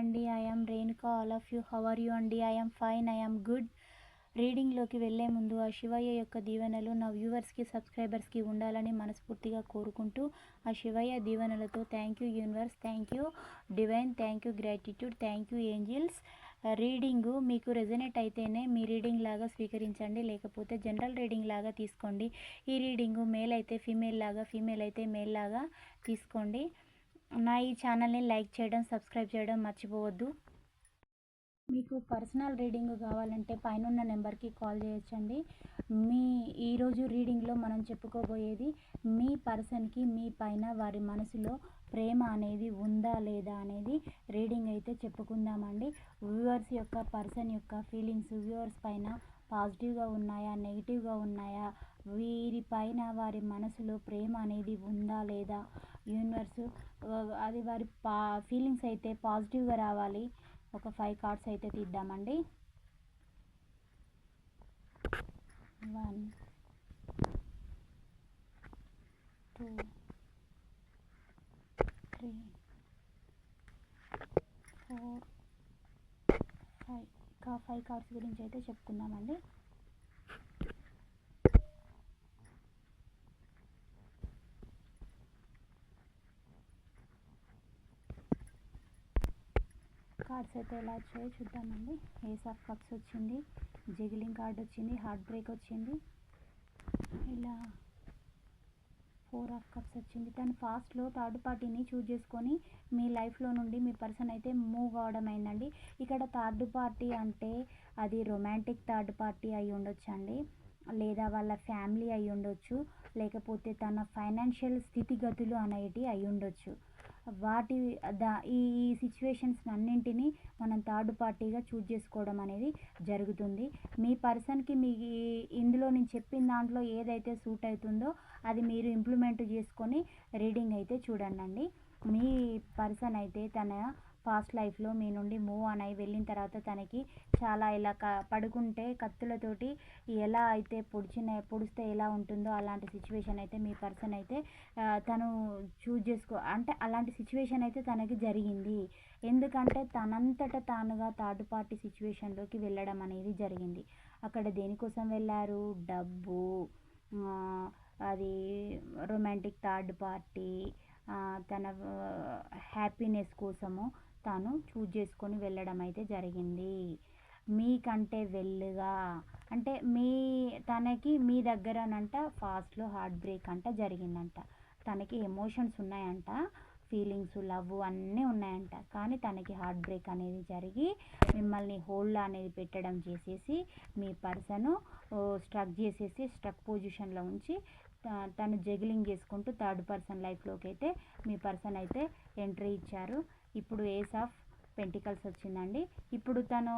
అండి. I am all of you how are you అండి? I am fine I am good రీడింగ్లోకి వెళ్ళే ముందు ఆ శివయ్య యొక్క దీవెనలు నా వ్యూవర్స్కి సబ్స్క్రైబర్స్కి ఉండాలని మనస్ఫూర్తిగా కోరుకుంటూ ఆ శివయ్య దీవెనలతో thank you universe thank you divine thank you gratitude thank you angels reading మీకు రెజనేట్ అయితేనే మీ రీడింగ్ లాగా స్వీకరించండి. లేకపోతే జనరల్ రీడింగ్ లాగా తీసుకోండి. ఈ రీడింగు మేల్ అయితే ఫీమేల్ లాగా ఫీమేల్ అయితే మేల్ లాగా తీసుకోండి. నా ఈ ఛానల్ని లైక్ చేయడం సబ్స్క్రైబ్ చేయడం మర్చిపోవద్దు. మీకు పర్సనల్ రీడింగ్ కావాలంటే పైన నెంబర్కి కాల్ చేయొచ్చండి. మీ ఈరోజు రీడింగ్లో మనం చెప్పుకోబోయేది మీ పర్సన్కి మీ పైన వారి మనసులో ప్రేమ అనేది ఉందా లేదా అనేది రీడింగ్ అయితే చెప్పుకుందామండి. వ్యూవర్స్ యొక్క పర్సన్ యొక్క ఫీలింగ్స్ వ్యూవర్స్ పైన పాజిటివ్గా ఉన్నాయా నెగిటివ్గా ఉన్నాయా వీరి పైన వారి మనసులో ప్రేమ అనేది ఉందా లేదా యూనివర్స్ అది వారి పా ఫీలింగ్స్ అయితే పాజిటివ్గా రావాలి. ఒక ఫైవ్ కార్డ్స్ అయితే తీద్దామండి. One two three four five ఇంకా ఫైవ్ కార్డ్స్ గురించి అయితే చెప్పుకుందామండి కప్స్ అయితే ఎలా వచ్చాయో చూద్దామండి. ఏస్ ఆఫ్ కప్స్ వచ్చింది జిగిలింగ్ కార్డ్ వచ్చింది హార్ట్ బ్రేక్ వచ్చింది. ఇలా ఫోర్ ఆఫ్ కప్స్ వచ్చింది. దాని ఫాస్ట్లో థర్డ్ పార్టీని చూజ్ చేసుకొని మీ లైఫ్లో నుండి మీ పర్సన్ అయితే మూవ్ అవడం అయిందండి. ఇక్కడ థర్డ్ పార్టీ అంటే అది రొమాంటిక్ థర్డ్ పార్టీ అయి ఉండొచ్చండి. లేదా వాళ్ళ ఫ్యామిలీ అయి ఉండొచ్చు. లేకపోతే తన ఫైనాన్షియల్ స్థితిగతులు అనేటివి అయి ఉండొచ్చు. వాటి దా ఈ ఈ సిచ్యువేషన్స్ అన్నింటినీ మనం థర్డ్ పార్టీగా చూజ్ చేసుకోవడం అనేది జరుగుతుంది. మీ పర్సన్కి మీ ఇందులో నేను చెప్పిన దాంట్లో ఏదైతే సూట్ అవుతుందో అది మీరు ఇంప్లిమెంట్ చేసుకొని రీడింగ్ అయితే చూడండి మీ పర్సన్ అయితే తన పాస్ట్ లైఫ్లో మీ నుండి మూవ్ ఆన్ అయి వెళ్ళిన తర్వాత తనకి చాలా ఇలా క పడుకుంటే కత్తులతోటి ఎలా అయితే పొడిచిన పొడిస్తే ఎలా ఉంటుందో అలాంటి సిచ్యువేషన్ అయితే మీ పర్సన్ అయితే తను చూజ్ చేసుకో అంటే అలాంటి సిచ్యువేషన్ అయితే తనకి జరిగింది. ఎందుకంటే తనంతట తానుగా థర్డ్ పార్టీ సిచ్యువేషన్లోకి వెళ్ళడం అనేది జరిగింది. అక్కడ దేనికోసం వెళ్ళారు? డబ్బు. అది రొమాంటిక్ థర్డ్ పార్టీ తన హ్యాపీనెస్ కోసము తాను చూజ్ చేసుకొని వెళ్ళడం అయితే జరిగింది. మీకంటే వెళ్ళుగా అంటే మీ తనకి మీ దగ్గరనంట ఫాస్ట్లో హార్ట్ బ్రేక్ అంట జరిగిందంట. తనకి ఎమోషన్స్ ఉన్నాయంట ఫీలింగ్స్ లవ్ అన్నీ ఉన్నాయంట. కానీ తనకి హార్ట్ బ్రేక్ అనేది జరిగి మిమ్మల్ని హోల్డ్ అనేది పెట్టడం చేసేసి మీ పర్సను స్ట్రక్ చేసేసి స్ట్రక్ పొజిషన్లో ఉంచి తను జగిలింగ్ చేసుకుంటూ థర్డ్ పర్సన్ లైఫ్లోకి అయితే మీ పర్సన్ అయితే ఎంట్రీ ఇచ్చారు. ఇప్పుడు ఏస్ ఆఫ్ పెంటికల్స్ వచ్చిందండి. ఇప్పుడు తను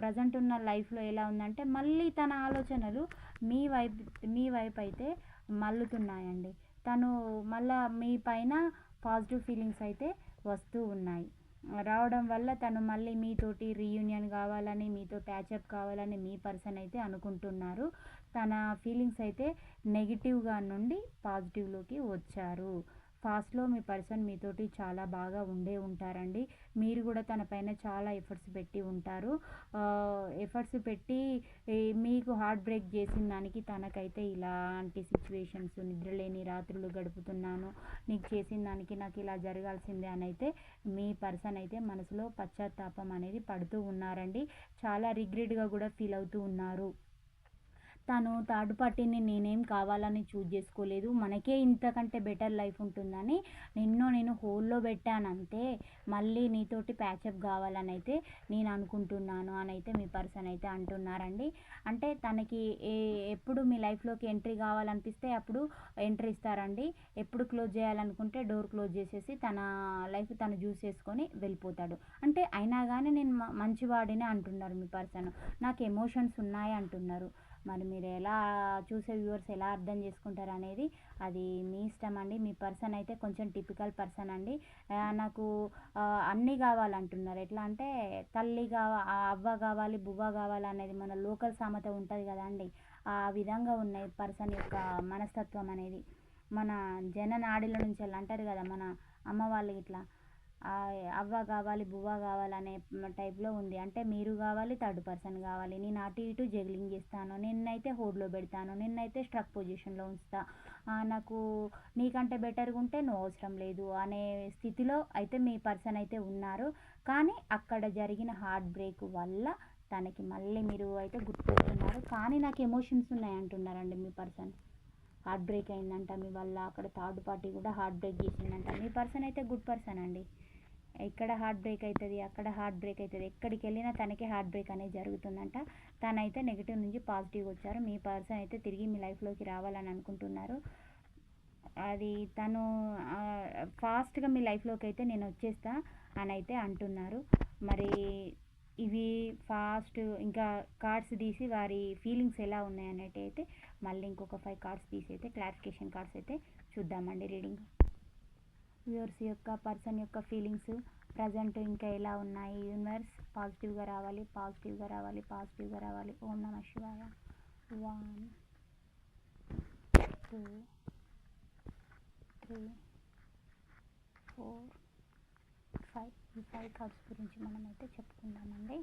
ప్రజెంట్ ఉన్న లైఫ్లో ఎలా ఉందంటే మళ్ళీ తన ఆలోచనలు మీ వైపు మీ వైపు అయితే మల్లుతున్నాయండి తను మళ్ళా మీ పైన పాజిటివ్ ఫీలింగ్స్ అయితే వస్తూ ఉన్నాయి. రావడం వల్ల తను మళ్ళీ మీతోటి రీయూనియన్ కావాలని మీతో ప్యాచప్ కావాలని మీ పర్సన్ అయితే అనుకుంటున్నారు. తన ఫీలింగ్స్ అయితే నెగిటివ్గా నుండి పాజిటివ్లోకి వచ్చారు. ఫాస్ట్లో మీ పర్సన్ మీతోటి చాలా బాగా ఉండే ఉంటారండి. మీరు కూడా తన పైన చాలా ఎఫర్ట్స్ పెట్టి ఉంటారు. ఎఫర్ట్స్ పెట్టి మీకు హార్ట్ బ్రేక్ చేసిన దానికి తనకైతే ఇలాంటి సిచ్యువేషన్స్ నిద్రలేని రాత్రులు గడుపుతున్నాను నీకు చేసిన దానికి నాకు ఇలా జరగాల్సిందే అని అయితే మీ పర్సన్ అయితే మనసులో పశ్చాత్తాపం అనేది పడుతూ ఉన్నారండి. చాలా రిగ్రెట్గా కూడా ఫీల్ అవుతూ ఉన్నారు. తను థర్డ్ పార్టీని నేనేం కావాలని చూజ్ చేసుకోలేదు. మనకే ఇంతకంటే బెటర్ లైఫ్ ఉంటుందని నిన్ను నేను హోల్లో పెట్టాను అంతే మళ్ళీ నీతోటి ప్యాచప్ కావాలని అయితే నేను అనుకుంటున్నాను అని అయితే మీ పర్సన్ అయితే అంటున్నారండి. అంటే తనకి ఏ ఎప్పుడు మీ లైఫ్లోకి ఎంట్రీ కావాలనిపిస్తే అప్పుడు ఎంట్రీ ఇస్తారండి. ఎప్పుడు క్లోజ్ చేయాలనుకుంటే డోర్ క్లోజ్ చేసేసి తన లైఫ్ తను చూస్ చేసుకొని వెళ్ళిపోతాడు. అంటే అయినా కానీ నేను మంచివాడిని అంటున్నారు మీ పర్సన్. నాకు ఎమోషన్స్ ఉన్నాయి అంటున్నారు. మరి మీరు ఎలా చూసే వ్యూవర్స్ ఎలా అర్థం చేసుకుంటారు అనేది అది మీ ఇష్టం అండి. మీ పర్సన్ అయితే కొంచెం టిపికల్ పర్సన్ అండి. నాకు అన్నీ కావాలంటున్నారు. ఎట్లా అంటే తల్లి కావా అవ్వ కావాలి బువ్వ కావాలి అనేది మన లోకల్ సామెత ఉంటుంది కదా అండి. ఆ విధంగా ఉన్నాయి పర్సన్ యొక్క మనస్తత్వం అనేది మన జననాడిల నుంచి అంటారు కదా మన అమ్మ వాళ్ళు ఇట్లా. అవ్వ కావాలి బువ్వ కావాలి అనే టైప్లో ఉంది. అంటే మీరు కావాలి థర్డ్ పర్సన్ కావాలి. నేను అటు ఇటు జగ్లింగ్ చేస్తాను. నిన్నైతే హోల్డ్లో పెడతాను. నిన్నైతే స్ట్రక్ పొజిషన్లో ఉంచుతా. నాకు నీకంటే బెటర్గా ఉంటే నువ్వు అవసరం లేదు అనే స్థితిలో అయితే మీ పర్సన్ అయితే ఉన్నారు. కానీ అక్కడ జరిగిన హార్ట్ బ్రేక్ వల్ల తనకి మళ్ళీ మీరు అయితే గుర్తుపెట్టున్నారు కానీ నాకు ఎమోషన్స్ ఉన్నాయి అంటున్నారండి మీ పర్సన్. హార్ట్ బ్రేక్ అయిందంట మీ వల్ల. అక్కడ థర్డ్ పార్టీ కూడా హార్ట్ బ్రేక్ చేసిందంట. మీ పర్సన్ అయితే గుడ్ పర్సన్ అండి. ఇక్కడ హార్ట్ బ్రేక్ అవుతుంది అక్కడ హార్ట్ బ్రేక్ అవుతుంది ఎక్కడికి వెళ్ళినా తనకే హార్ట్ బ్రేక్ అనేది జరుగుతుందంట. తనైతే నెగిటివ్ నుంచి పాజిటివ్ వచ్చారు. మీ పర్సన్ అయితే తిరిగి మీ లైఫ్లోకి రావాలని అనుకుంటున్నారు. అది తను ఫాస్ట్గా మీ లైఫ్లోకి అయితే నేను వచ్చేస్తా అని అయితే అంటున్నారు. మరి ఇవి ఫాస్ట్ ఇంకా కార్డ్స్ తీసి వారి ఫీలింగ్స్ ఎలా ఉన్నాయి అయితే మళ్ళీ ఇంకొక ఫైవ్ కార్డ్స్ తీసి అయితే క్లారిఫికేషన్ కార్డ్స్ అయితే చూద్దామండి రీడింగ్ వ్యూవర్స్ యొక్క పర్సన్ యొక్క ఫీలింగ్స్ ప్రజెంట్ ఇంకా ఎలా ఉన్నాయి? యూనివర్స్ పాజిటివ్గా రావాలి పాజిటివ్గా రావాలి పాజిటివ్గా రావాలి. ఓం నమ శివాయ. One two three four five. ఈ ఫైవ్ కార్డ్స్ గురించి మనమైతే చెప్పుకుందామండి.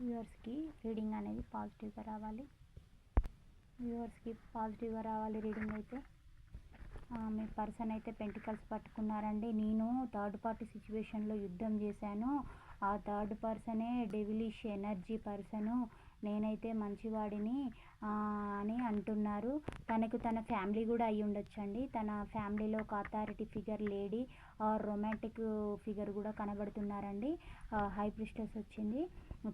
వ్యూవర్స్కి రీడింగ్ అనేది పాజిటివ్గా రావాలి. వ్యూవర్స్కి పాజిటివ్గా రావాలి రీడింగ్ అయితే మీ పర్సన్ అయితే పెంటికల్స్ పట్టుకున్నారండి. నేను థర్డ్ పార్టీ సిచ్యువేషన్లో యుద్ధం చేశాను. ఆ థర్డ్ పర్సనే డెవిలిష్ ఎనర్జీ పర్సను. నేనైతే మంచివాడిని అని అంటున్నారు. తనకు తన ఫ్యామిలీ కూడా అయి ఉండొచ్చండి. తన ఫ్యామిలీలో ఒక authority figure lady or romantic figure కూడా కనబడుతున్నారండి. హై ప్రిస్టెస్ వచ్చింది.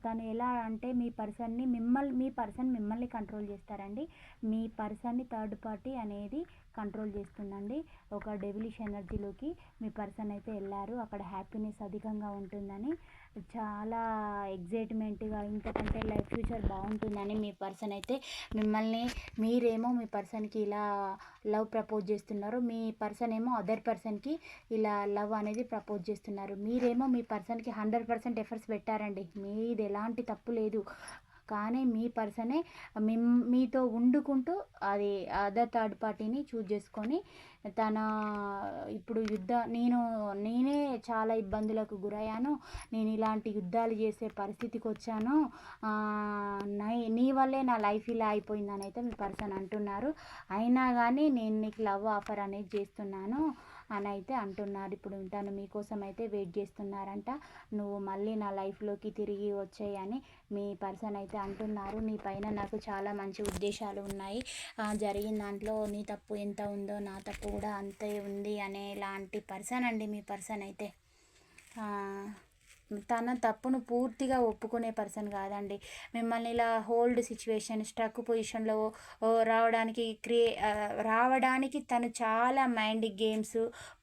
తను ఎలా అంటే మీ పర్సన్ని మిమ్మల్ని మీ పర్సన్ మిమ్మల్ని కంట్రోల్ చేస్తారండి. మీ పర్సన్ని థర్డ్ పార్టీ అనేది కంట్రోల్ చేస్తుందండి. ఒక డెవిలిష్ ఎనర్జీలోకి మీ పర్సన్ అయితే వెళ్ళారు అక్కడ హ్యాపీనెస్ అధికంగా ఉంటుందని. చాలా ఎగ్జైట్మెంట్గా ఇంతకంటే లైఫ్ ఫ్యూచర్ బాగుంటుందని మీ పర్సన్ అయితే మిమ్మల్ని మీరేమో మీ పర్సన్కి ఇలా లవ్ ప్రపోజ్ చేస్తున్నారు. మీ పర్సన్ ఏమో అదర్ పర్సన్కి ఇలా లవ్ అనేది ప్రపోజ్ చేస్తున్నారు. మీరేమో మీ పర్సన్కి హండ్రెడ్ పర్సెంట్ ఎఫర్ట్స్ పెట్టారండి. మీది ఎలాంటి తప్పు లేదు. కానీ మీ పర్సనే మీతో వండుకుంటూ అది అదర్ థర్డ్ పార్టీని చూజ్ చేసుకొని తన ఇప్పుడు యుద్ధ నేను నేనే చాలా ఇబ్బందులకు గురయ్యాను నేను ఇలాంటి యుద్ధాలు చేసే పరిస్థితికి వచ్చాను నీ వల్లే నా లైఫ్ ఇలా అయిపోయిందని అయితే మీ పర్సన్ అంటున్నారు. అయినా కానీ నేను నీకు లవ్ ఆఫర్ అనేది చేస్తున్నాను. అని అయితే అంటున్నారు. ఇప్పుడు తను మీకోసం అయితే వెయిట్ చేస్తున్నారంట. నువ్వు మళ్ళీ నా లైఫ్లోకి తిరిగి వచ్చాయని మీ పర్సన్ అయితే అంటున్నారు. నీ పైన నాకు చాలా మంచి ఉద్దేశాలు ఉన్నాయి. జరిగిన దాంట్లో నీ తప్పు ఎంత ఉందో నా తప్పు కూడా అంతే ఉంది అనేలాంటి పర్సన్ అండి మీ పర్సన్ అయితే. తన తప్పును పూర్తిగా ఒప్పుకునే పర్సన్ కాదండి. మిమ్మల్ని ఇలా హోల్డ్ సిచ్యువేషన్ స్ట్రక్ పొజిషన్లో రావడానికి క్రియే రావడానికి తను చాలా మైండ్ గేమ్స్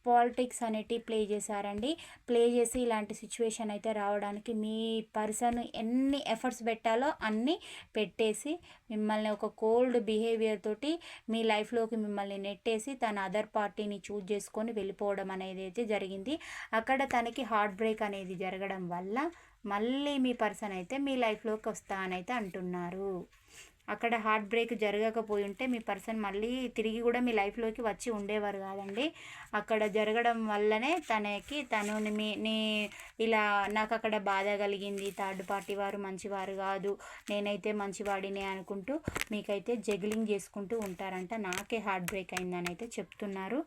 పాలిటిక్స్ అనేటివి ప్లే చేశారండి. ప్లే చేసి ఇలాంటి సిచ్యువేషన్ అయితే రావడానికి మీ పర్సన్ ఎన్ని ఎఫర్ట్స్ పెట్టాలో అన్నీ పెట్టేసి మిమ్మల్ని ఒక కోల్డ్ బిహేవియర్ తోటి మీ లైఫ్లోకి మిమ్మల్ని నెట్టేసి తన అదర్ పార్టీని చూజ్ చేసుకొని వెళ్ళిపోవడం అనేది అయితే జరిగింది. అక్కడ తనకి హార్ట్ బ్రేక్ అనేది జరగడం వల్ల మళ్ళీ మీ పర్సన్ అయితే మీ లైఫ్లోకి వస్తా అని అయితే అంటున్నారు. అక్కడ హార్ట్ బ్రేక్ జరగకపోయి ఉంటే మీ పర్సన్ మళ్ళీ తిరిగి కూడా మీ లైఫ్లోకి వచ్చి ఉండేవారు కాదండి. అక్కడ జరగడం వల్లనే తనకి తను మీ నీ ఇలా నాకు అక్కడ బాధ కలిగింది. థర్డ్ పార్టీ వారు మంచివారు కాదు. నేనైతే మంచివాడిని అనుకుంటూ మీకైతే జగిలింగ్ చేసుకుంటూ ఉంటారంట. నాకే హార్ట్ బ్రేక్ అయిందని అయితే చెప్తున్నారు.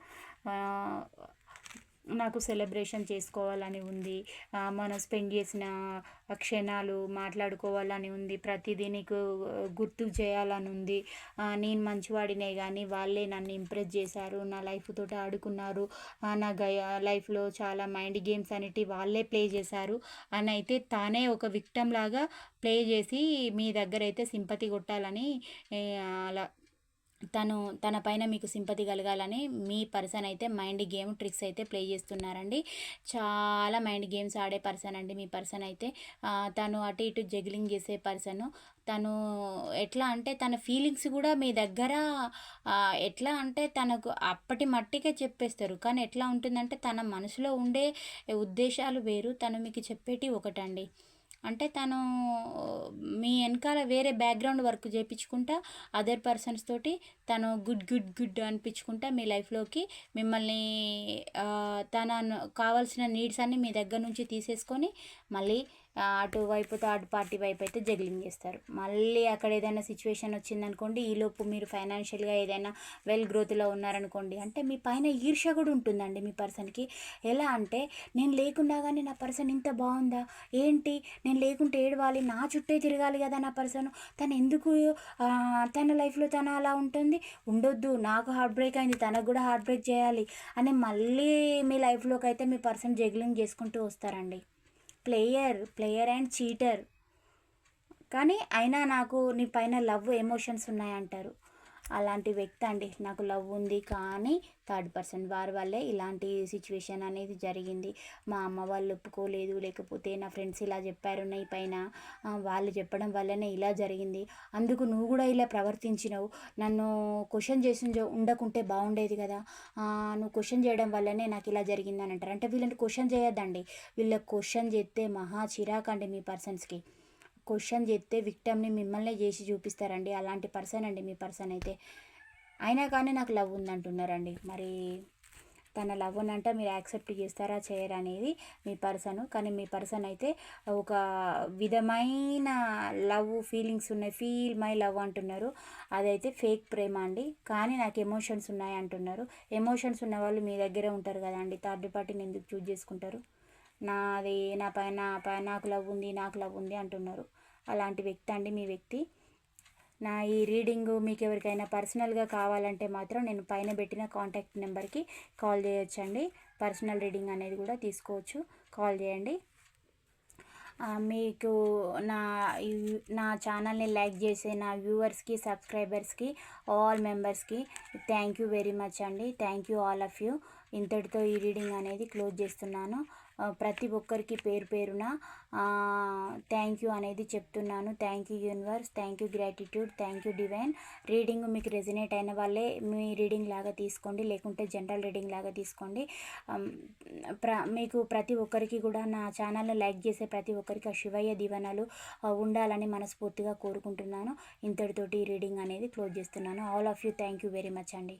నాకు సెలబ్రేషన్ చేసుకోవాలని ఉంది. మనం స్పెండ్ చేసిన క్షణాలు మాట్లాడుకోవాలని ఉంది. ప్రతిదీ నీకు గుర్తు చేయాలని ఉంది. నేను మంచివాడినే కానీ వాళ్ళే నన్ను ఇంప్రెస్ చేశారు. నా లైఫ్ తోటి ఆడుకున్నారు. నా గయ లైఫ్లో చాలా మైండ్ గేమ్స్ అనేటివి వాళ్ళే ప్లే చేశారు. అని అయితే తానే ఒక విక్టమ్ లాగా ప్లే చేసి మీ దగ్గర అయితే సింపతి కొట్టాలని అలా తను తన పైన మీకు సింపతి కలగాలని మీ పర్సన్ అయితే మైండ్ గేమ్ ట్రిక్స్ అయితే ప్లే చేస్తున్నారండి. చాలా మైండ్ గేమ్స్ ఆడే పర్సన్ అండి మీ పర్సన్ అయితే. తను అటు ఇటు జగ్లింగ్ చేసే పర్సన్. తను ఎట్లా అంటే తన ఫీలింగ్స్ కూడా మీ దగ్గర ఎట్లా అంటే తనకు అప్పటి మట్టికే చెప్పేస్తారు. కానీ ఎట్లా ఉంటుందంటే తన మనసులో ఉండే ఉద్దేశాలు వేరు తను మీకు చెప్పేటి ఒకటండి. అంటే తను మీ వెనకాల వేరే బ్యాక్గ్రౌండ్ వర్క్ చేయించుకుంటా అదర్ పర్సన్స్ తోటి తను గుడ్ గుడ్ గుడ్ అనిపించుకుంటా మీ లైఫ్లోకి మిమ్మల్ని తన కావాల్సిన నీడ్స్ అన్ని మీ దగ్గర నుంచి తీసేసుకొని మళ్ళీ ఆ, అటు వైపు థర్డ్ పార్టీ వైపు అయితే జగ్లింగ్ చేస్తారు. మళ్ళీ అక్కడ ఏదైనా సిచ్యువేషన్ వచ్చిందనుకోండి ఈలోపు మీరు ఫైనాన్షియల్గా ఏదైనా వెల్ గ్రోత్లో ఉన్నారనుకోండి అంటే మీ పైన ఈర్ష్య కూడా ఉంటుందండి మీ పర్సన్కి ఎలా అంటే నేను లేకుండా కానీ నా పర్సన్ ఇంత బాగుందా? ఏంటి? నేను లేకుంటే ఏడవాలి? నా చుట్టే తిరగాలి కదా నా పర్సన్ తను ఎందుకు తన లైఫ్లో తను అలా ఉంటుంది? ఉండొద్దు నాకు హార్ట్ బ్రేక్ అయింది తనకు కూడా హార్ట్ బ్రేక్ చేయాలి. అని మళ్ళీ మీ లైఫ్లోకి అయితే మీ పర్సన్ జగ్లింగ్ చేసుకుంటూ వస్తారండి. Player player and cheater. కానీ అయినా నాకు నీ పైన లవ్ ఎమోషన్స్ ఉన్నాయంటారు. అలాంటి వ్యక్తి అండి. నాకు లవ్ ఉంది కానీ థర్డ్ పర్సన్ వారి వల్లే ఇలాంటి సిచ్యువేషన్ అనేది జరిగింది. మా అమ్మ వాళ్ళు ఒప్పుకోలేదు. లేకపోతే నా ఫ్రెండ్స్ ఇలా చెప్పారు నీ పైన. వాళ్ళు చెప్పడం వల్లనే ఇలా జరిగింది. అందుకు నువ్వు కూడా ఇలా ప్రవర్తించినావు. నన్ను క్వశ్చన్ చేసి ఉండకుంటే బాగుండేది కదా. నువ్వు క్వశ్చన్ చేయడం వల్లనే నాకు ఇలా జరిగింది అని అంటారు. అంటే వీళ్ళని క్వశ్చన్ చేయొద్దండి. వీళ్ళకి క్వశ్చన్ చేస్తే మహా చిరాకండి మీ పర్సన్స్కి. క్వశ్చన్ చెప్తే విక్టమ్ని మిమ్మల్నే చేసి చూపిస్తారండి. అలాంటి పర్సన్ అండి మీ పర్సన్ అయితే. అయినా కానీ నాకు లవ్ ఉందంటున్నారండి. మరి తన లవ్ అంట మీరు యాక్సెప్ట్ చేస్తారా చేయరా అనేది మీ పర్సన్. కానీ మీ పర్సన్ అయితే ఒక విధమైన లవ్ ఫీలింగ్స్ ఉన్నాయి. ఫీల్ మై లవ్ అంటున్నారు. అదైతే ఫేక్ ప్రేమ అండి. కానీ నాకు ఎమోషన్స్ ఉన్నాయి అంటున్నారు. ఎమోషన్స్ ఉన్న వాళ్ళు మీ దగ్గరే ఉంటారు కదండి. థర్డ్ పార్టీని ఎందుకు చూజ్ చేసుకుంటారు? నాది నా పైన పైన నాకు లవ్ ఉంది నాకు లవ్ ఉంది అంటున్నారు. అలాంటి వ్యక్తి అండి మీ వ్యక్తి. నా ఈ రీడింగ్ మీకు ఎవరికైనా పర్సనల్గా కావాలంటే మాత్రం నేను పైన పెట్టిన కాంటాక్ట్ నెంబర్కి కాల్ చేయొచ్చండి. పర్సనల్ రీడింగ్ అనేది కూడా తీసుకోవచ్చు. కాల్ చేయండి. మీకు నా నా ఛానల్ని లైక్ చేసే నా వ్యూవర్స్కి సబ్స్క్రైబర్స్కి ఆల్ మెంబర్స్కి థ్యాంక్ యూ వెరీ మచ్ అండి. Thank you all of you. ఇంతటితో ఈ రీడింగ్ అనేది క్లోజ్ చేస్తున్నాను. ప్రతి ఒక్కరికి పేరు పేరున థ్యాంక్ యూ అనేది చెప్తున్నాను. Thank you universe thank you gratitude thank you divine reading మీకు రెజినేట్ అయిన వాళ్ళే మీ రీడింగ్ లాగా తీసుకోండి. లేకుంటే జనరల్ రీడింగ్ లాగా తీసుకోండి. ప్ర మీకు ప్రతి ఒక్కరికి కూడా నా ఛానల్ని లైక్ చేసే ప్రతి ఒక్కరికి ఆ శివయ్య దీవెనలు ఉండాలని మనస్ఫూర్తిగా కోరుకుంటున్నాను. ఇంతటితోటి ఈ రీడింగ్ అనేది క్లోజ్ చేస్తున్నాను. All of you thank you very much అండి.